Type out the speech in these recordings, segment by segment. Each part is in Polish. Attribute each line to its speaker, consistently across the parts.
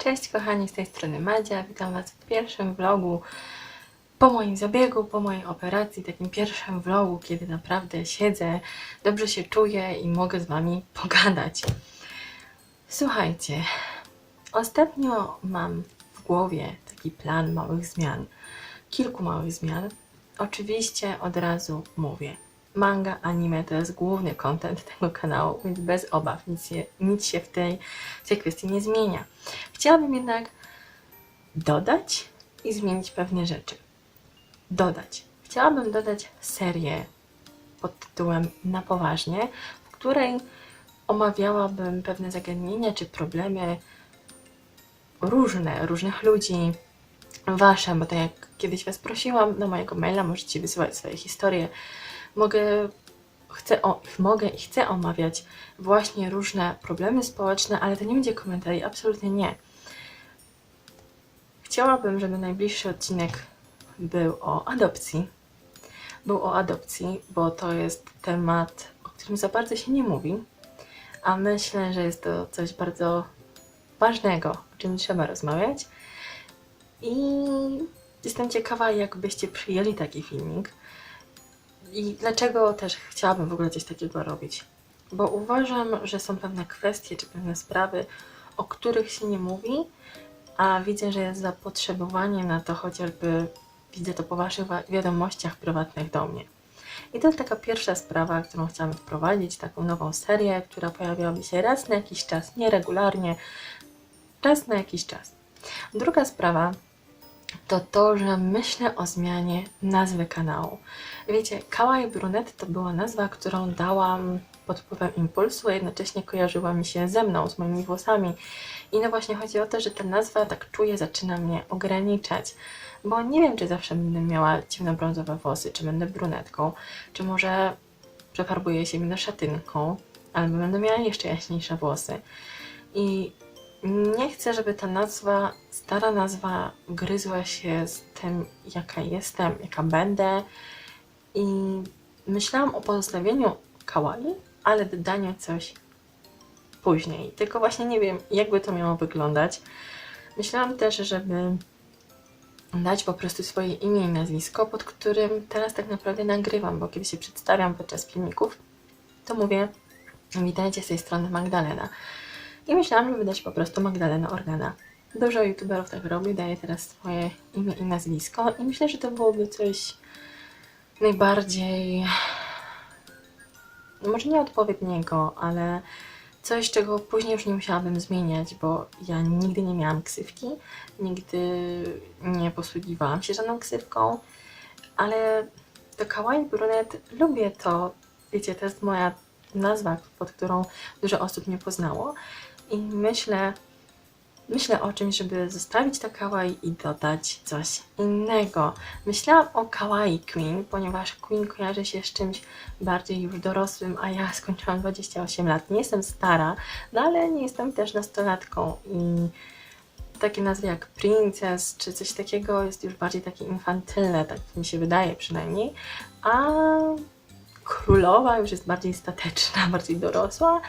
Speaker 1: Cześć kochani, z tej strony Madzia. Witam Was w pierwszym vlogu po moim zabiegu, po mojej operacji, takim pierwszym vlogu, kiedy naprawdę siedzę, dobrze się czuję i mogę z Wami pogadać. Słuchajcie, ostatnio mam w głowie taki plan małych zmian, kilku małych zmian. Oczywiście od razu mówię, manga, anime to jest główny content tego kanału, więc bez obaw, nic się, nic się w, tej, w tej kwestii nie zmienia. Chciałabym jednak dodać i zmienić pewne rzeczy. Dodać. Chciałabym dodać serię pod tytułem Na poważnie, w której omawiałabym pewne zagadnienia czy problemy różne, różnych ludzi, wasze, bo tak jak kiedyś Was prosiłam, na mojego maila możecie wysyłać swoje historie. Mogę, chcę, o, mogę i chcę omawiać właśnie różne problemy społeczne, ale to nie będzie komentarzy, absolutnie nie. Chciałabym, żeby najbliższy odcinek był o adopcji. Był o adopcji, bo to jest temat, o którym za bardzo się nie mówi, a myślę, że jest to coś bardzo ważnego, o czym trzeba rozmawiać. I jestem ciekawa, jak byście przyjęli taki filmik i dlaczego też chciałabym w ogóle coś takiego robić. Bo uważam, że są pewne kwestie czy pewne sprawy, o których się nie mówi, a widzę, że jest zapotrzebowanie na to, chociażby widzę to po Waszych wa- wiadomościach prywatnych do mnie. I to jest taka pierwsza sprawa, którą chciałam wprowadzić, taką nową serię, która pojawiałaby się raz na jakiś czas, nieregularnie, raz na jakiś czas. Druga sprawa to to, że myślę o zmianie nazwy kanału. Wiecie, Kawaii Brunet to była nazwa, którą dałam pod wpływem impulsu, a jednocześnie kojarzyła mi się ze mną, z moimi włosami. I no właśnie chodzi o to, że ta nazwa, tak czuję, zaczyna mnie ograniczać. Bo nie wiem, czy zawsze będę miała ciemnobrązowe włosy, czy będę brunetką, czy może przefarbuję się będę szatynką, albo będę miała jeszcze jaśniejsze włosy. I nie chcę, żeby ta nazwa, stara nazwa, gryzła się z tym, jaka jestem, jaka będę. I myślałam o pozostawieniu kawaii, ale dodaniu coś później. Tylko właśnie nie wiem, jakby to miało wyglądać. Myślałam też, żeby dać po prostu swoje imię i nazwisko, pod którym teraz tak naprawdę nagrywam, bo kiedy się przedstawiam podczas filmików, to mówię witajcie z tej strony Magdalena. I myślałam, żeby dać po prostu Magdalena Organa. Dużo youtuberów tak robi, daje teraz swoje imię i nazwisko i myślę, że to byłoby coś najbardziej no może nie odpowiedniego, ale coś, czego później już nie musiałabym zmieniać, bo ja nigdy nie miałam ksywki, nigdy nie posługiwałam się żadną ksywką, ale to Kawaii Brunet lubię to, wiecie, to jest moja nazwa, pod którą dużo osób mnie poznało i myślę, myślę o czymś, żeby zostawić to kawaii i dodać coś innego. Myślałam o kawaii queen, ponieważ queen kojarzy się z czymś bardziej już dorosłym, a ja skończyłam 28 lat. Nie jestem stara, no ale nie jestem też nastolatką i takie nazwy jak princess czy coś takiego jest już bardziej takie infantylne, tak mi się wydaje przynajmniej, a królowa już jest bardziej stateczna, bardziej dorosła.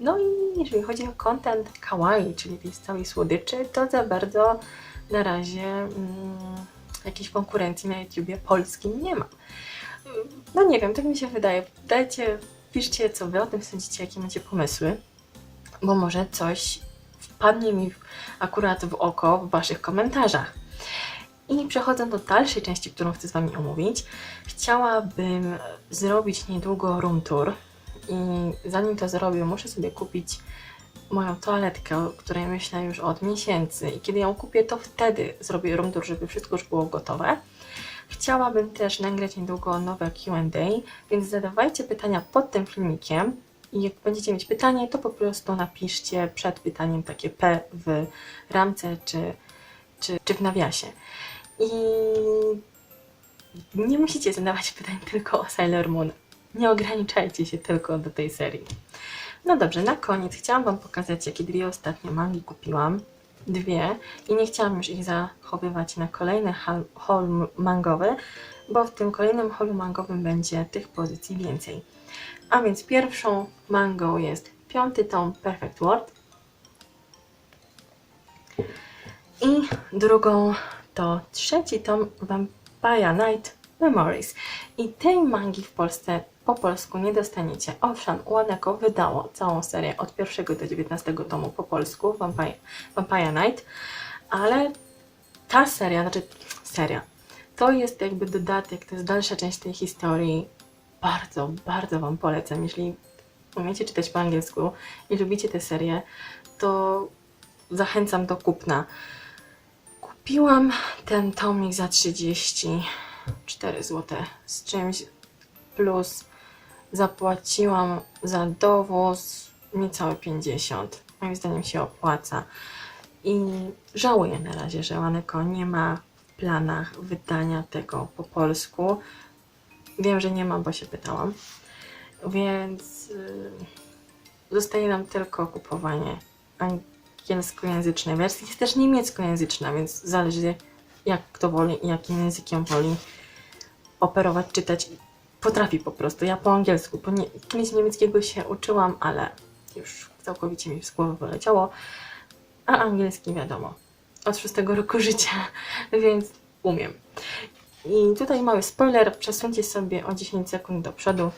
Speaker 1: No i jeżeli chodzi o content kawaii, czyli tej całej słodyczy, to za bardzo na razie mm, jakiejś konkurencji na YouTubie polskim nie ma. No nie wiem, tak mi się wydaje. Dajcie, piszcie co wy o tym sądzicie, jakie macie pomysły, bo może coś wpadnie mi akurat w oko w waszych komentarzach. I przechodząc do dalszej części, którą chcę z Wami omówić, chciałabym zrobić niedługo room tour. I zanim to zrobię, muszę sobie kupić moją toaletkę, o której myślę już od miesięcy. I kiedy ją kupię, to wtedy zrobię room tour, żeby wszystko już było gotowe. Chciałabym też nagrać niedługo nowe QA, więc zadawajcie pytania pod tym filmikiem. I jak będziecie mieć pytanie, to po prostu napiszcie przed pytaniem takie P w ramce czy, czy, czy w nawiasie. I nie musicie zadawać pytań tylko o Sailor Moon. Nie ograniczajcie się tylko do tej serii. No dobrze, na koniec chciałam Wam pokazać, jakie dwie ostatnie mangi kupiłam. Dwie. I nie chciałam już ich zachowywać na kolejny hal- mangowy, bo w tym kolejnym holu mangowym będzie tych pozycji więcej. A więc pierwszą mangą jest piąty tom Perfect World. I drugą to trzeci tom Vampire Night Memories. I tej mangi w Polsce po polsku nie dostaniecie. Owszem, Łaneko wydało całą serię od pierwszego do 19 tomu po polsku Vampire, Vampire Night, ale ta seria, znaczy seria, to jest jakby dodatek, to jest dalsza część tej historii. Bardzo, bardzo Wam polecam. Jeśli umiecie czytać po angielsku i lubicie tę serię, to zachęcam do kupna. Kupiłam ten tomik za 34 zł z czymś plus zapłaciłam za dowóz niecałe 50. Moim zdaniem się opłaca. I żałuję na razie, że Łaneko nie ma w planach wydania tego po polsku. Wiem, że nie ma, bo się pytałam. Więc y, zostaje nam tylko kupowanie angielskojęzycznej wersji. Jest też niemieckojęzyczna, więc zależy jak kto woli i jakim językiem woli operować, czytać. Potrafi po prostu. Ja po angielsku, po nie, kiedyś niemieckiego się uczyłam, ale już całkowicie mi z głowy wyleciało. A angielski wiadomo, od szóstego roku życia, więc umiem. I tutaj mały spoiler, przesuńcie sobie o 10 sekund do przodu.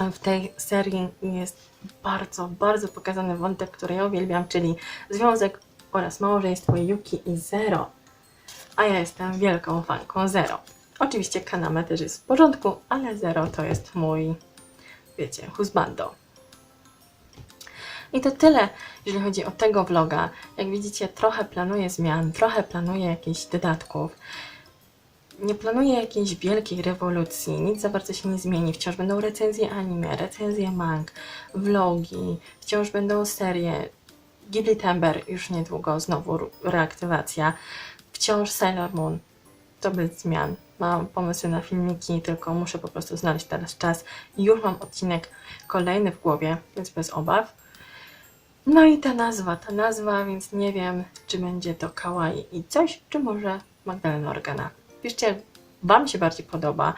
Speaker 1: W tej serii jest bardzo, bardzo pokazany wątek, który ja uwielbiam, czyli związek oraz małżeństwo Yuki i Zero. A ja jestem wielką fanką Zero. Oczywiście Kaname też jest w porządku, ale Zero to jest mój, wiecie, husbando. I to tyle, jeżeli chodzi o tego vloga. Jak widzicie, trochę planuję zmian, trochę planuję jakichś dodatków. Nie planuję jakiejś wielkiej rewolucji, nic za bardzo się nie zmieni. Wciąż będą recenzje anime, recenzje mang, vlogi, wciąż będą serie. Ghibli Temper już niedługo, znowu reaktywacja. Wciąż Sailor Moon, to bez zmian. Mam pomysły na filmiki, tylko muszę po prostu znaleźć teraz czas. Już mam odcinek kolejny w głowie, więc bez obaw. No i ta nazwa, ta nazwa, więc nie wiem, czy będzie to kawaii i coś, czy może Magdalena Organa. Piszcie, jak Wam się bardziej podoba,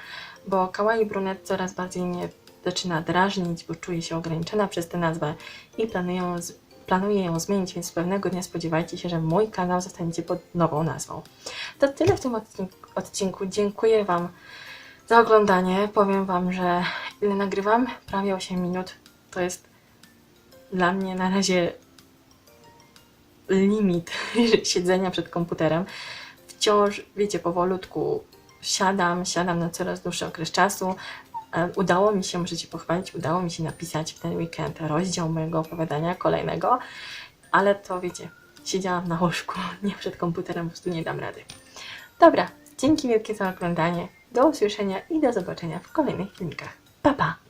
Speaker 1: bo kawaii brunet coraz bardziej mnie zaczyna drażnić, bo czuję się ograniczona przez tę nazwę i planuję, planuję ją zmienić, więc pewnego dnia spodziewajcie się, że mój kanał zostanie pod nową nazwą. To tyle w tym odcinku. Dziękuję Wam za oglądanie. Powiem Wam, że ile nagrywam? Prawie 8 minut. To jest dla mnie na razie limit siedzenia przed komputerem. Wciąż, wiecie, powolutku siadam, siadam na coraz dłuższy okres czasu. Udało mi się, muszę Cię pochwalić, udało mi się napisać w ten weekend rozdział mojego opowiadania kolejnego, ale to wiecie, siedziałam na łóżku, nie przed komputerem, po prostu nie dam rady. Dobra, dzięki wielkie za oglądanie, do usłyszenia i do zobaczenia w kolejnych filmikach. Pa, pa!